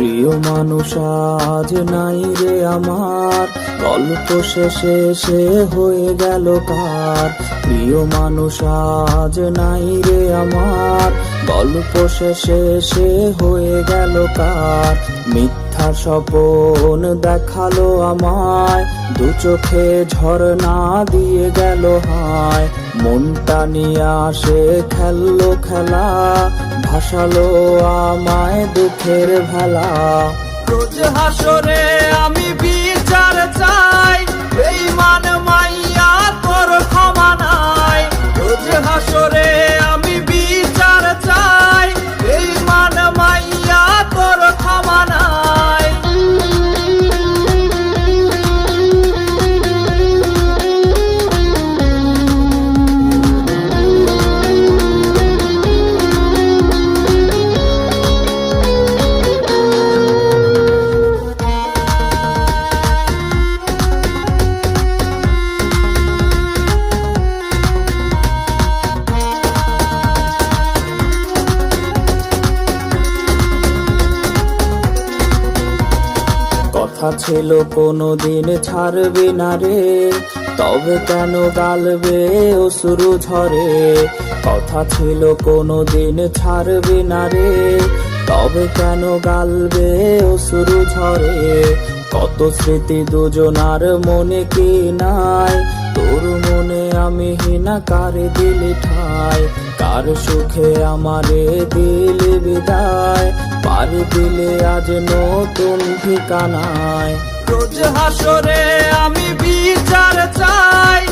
প্রিয় মানুষ, আজ নাই রে আমার। গল্প শেষে সে হয়ে গেল কার প্রিয় মানুষ, আজ নাই রে আমার। গল্প শেষে সে হয়ে গেল কার মিথ্যা স্বপন দেখাল আমায়। দু চোখে ঝর্ণা দিয়ে গেল হায়। মনটা নিয়ে আসে খেললো খেলা, ভাসালো আমায় দুঃখের ভেলা। রোজ হাসরে আমি বিচার চাই কথা ছিল, কোনোদিন ছাড়বে না রে। তবে কেন গালবে অসুরু ঝরে? কথা ছিল, কোনোদিন ছাড়বে না রে। তবে কেন গালবে অসুরু ঝরে? কত স্মৃতি দুজনার মনে কি নাই? তোর মনে আমি হিনা কারে দিলি ঠাই কার সুখে আমারে দিলি বিদায়? পারি দিলে আজ নতুন ঠিকানায়। রোজ হাসরে আমি বিচার চাই,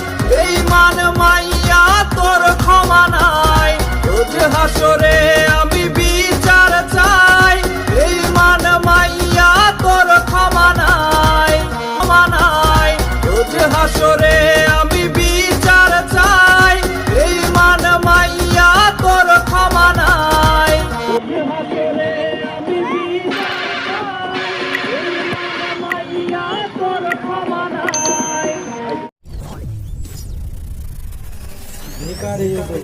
এই মান মাইয়া তোর ক্ষমা নাই। রোজ হাসরে আমি বিচার চাই, এই মান মাইয়া তোর ক্ষমা নাই ক্ষমা নাই। রোজ হাসরে